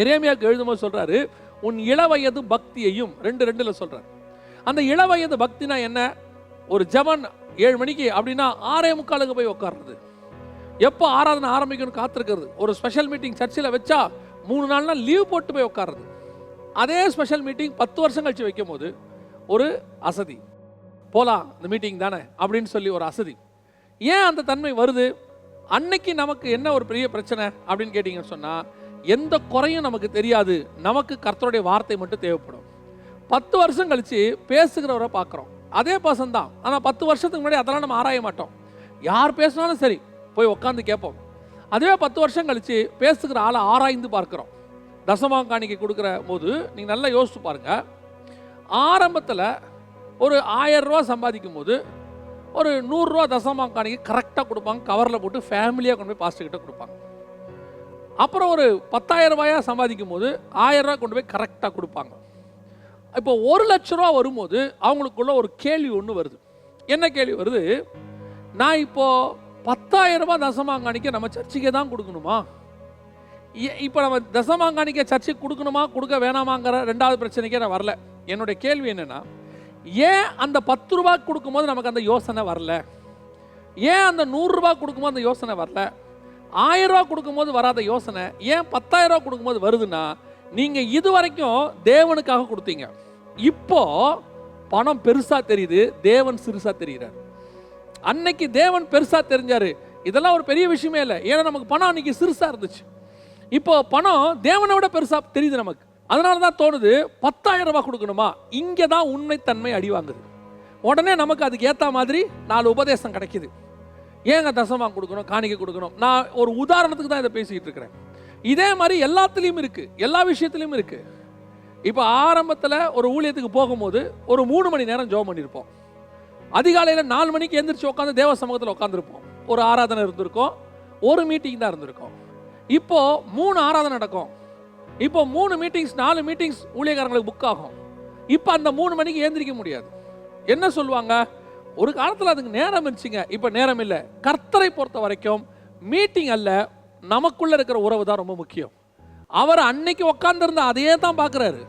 எரேமியாவுக்கு எழுதும்போது சொல்கிறாரு உன் இளவயது பக்தியையும் ரெண்டு ரெண்டில் சொல்கிறார் அந்த இளவயது பக்தினா என்ன? ஒரு ஜவன் ஏழு மணிக்கு அப்படின்னா ஆறே முக்காலுக்கு போய் உட்காருறது. எப்போ ஆராதனை ஆரம்பிக்கணும்னு காத்திருக்கிறது? ஒரு ஸ்பெஷல் மீட்டிங் சர்ச்சில் வச்சா மூணு நாள்னா லீவ் போட்டு போய் உட்காருறது. அதே ஸ்பெஷல் மீட்டிங் பத்து வருஷம் கழிச்சு வைக்கும் போது ஒரு அசதி. போகலாம் இந்த மீட்டிங் தானே அப்படின்னு சொல்லி ஒரு அசதி. ஏன் அந்த தன்மை வருது? அன்னைக்கு நமக்கு என்ன ஒரு பெரிய பிரச்சனை அப்படின்னு கேட்டிங்கன்னு சொன்னால் எந்த குறையும் நமக்கு தெரியாது. நமக்கு கர்த்தருடைய வார்த்தை மட்டும் தேவைப்படும். பத்து வருஷம் கழித்து பேசுகிறவரை பார்க்குறோம். அதே பர்சன் தான் ஆனால் பத்து வருஷத்துக்கு முன்னாடி அதெல்லாம் நம்ம ஆராய மாட்டோம். யார் பேசினாலும் சரி போய் உட்காந்து கேட்போம். அதுவே பத்து வருஷம் கழித்து பேசுகிற ஆளை ஆராய்ந்து பார்க்குறோம். தசமாம் காணிக்கை கொடுக்குற போது நீங்கள் நல்லா யோசிச்சு பாருங்க. ஆரம்பத்தில் ஒரு ஆயரூவா சம்பாதிக்கும் போது ஒரு நூறுரூவா தசமாம் காணிக்கை கரெக்டாக கொடுப்பாங்க. கவரில் போட்டு ஃபேமிலியாக கொண்டு போய் பாஸ்டர்கிட்ட கொடுப்பாங்க. அப்புறம் ஒரு பத்தாயிரம் ரூபாயாக சம்பாதிக்கும் போது ஆயிரரூவா கொண்டு போய் கரெக்டாக கொடுப்பாங்க. இப்போ ஒரு லட்ச ரூபா வரும்போது அவங்களுக்குள்ள ஒரு கேள்வி ஒன்று வருது. என்ன கேள்வி வருது? நான் இப்போ பத்தாயிரம் தசமாங்காணிக்க நம்ம சர்ச்சுக்கே தான் கொடுக்கணுமா? இப்போ நம்ம தசமாங்காணிக்க சர்ச்சுக்கு கொடுக்கணுமா கொடுக்க வேணாமாங்கிற ரெண்டாவது பிரச்சனைக்கே நான் வரல. என்னுடைய கேள்வி என்னென்னா ஏன் அந்த பத்து ரூபா கொடுக்கும்போது நமக்கு அந்த யோசனை வரல? ஏன் அந்த நூறுரூபா கொடுக்கும்போது அந்த யோசனை வரல? ஆயிரம் ரூபா கொடுக்கும்போது வராத யோசனை. ஏன் பத்தாயிரம் ரூபா கொடுக்கும்போது வருதுன்னா நீங்கள் இது வரைக்கும் தேவனுக்காக கொடுத்தீங்க. இப்போ பணம் பெருசாக தெரியுது தேவன் சிறுசாக தெரிகிறார். அன்னைக்கு தேவன் பெருசாக தெரிஞ்சார். இதெல்லாம் ஒரு பெரிய விஷயமே இல்லை. ஏன்னா நமக்கு பணம் அன்னைக்கு சிறுசாக இருந்துச்சு. இப்போ பணம் தேவனை விட பெருசாக தெரியுது நமக்கு. அதனால தான் தோணுது பத்தாயிரம் ரூபாய் கொடுக்கணுமா? இங்கே தான் உண்மைத்தன்மை அடி வாங்குது. உடனே நமக்கு அதுக்கு ஏற்ற மாதிரி நாலு உபதேசம் கிடைக்குது. ஏங்க தசமாக கொடுக்கணும் காணிக்கை கொடுக்கணும்? நான் ஒரு உதாரணத்துக்கு தான் இதை பேசிக்கிட்டு இருக்கிறேன். இதே மாதிரி எல்லாத்துலேயும் இருக்குது எல்லா விஷயத்துலையும் இருக்குது இப்போ ஆரம்பத்தில் ஒரு ஊழியத்துக்கு போகும்போது ஒரு மூணு மணி நேரம் ஜோம் பண்ணியிருப்போம் அதிகாலையில் நாலு மணிக்கு எந்திரிச்சு உட்காந்து தேவ சமூகத்தில் உட்காந்துருப்போம் ஒரு ஆராதனை இருந்திருக்கும். ஒரு மீட்டிங் தான் இருந்திருக்கும். இப்போ மூணு ஆராதனை நடக்கும். இப்போ மூணு மீட்டிங்ஸ் நாலு மீட்டிங்ஸ் ஊழியக்காரங்களுக்கு புக் ஆகும். இப்போ அந்த மூணு மணிக்கு ஏந்திரிக்க முடியாது. என்ன சொல்லுவாங்க? ஒரு காலத்தில் அதுக்கு நேரம் இருந்துச்சுங்க. இப்போ நேரம் இல்லை. கர்த்தரை பொறுத்த வரைக்கும் மீட்டிங் அல்ல நமக்குள்ள இருக்கிற உறவு தான் ரொம்ப முக்கியம். அவர் அன்னைக்கு உட்காந்துருந்த அதையே தான் பார்க்குறாரு.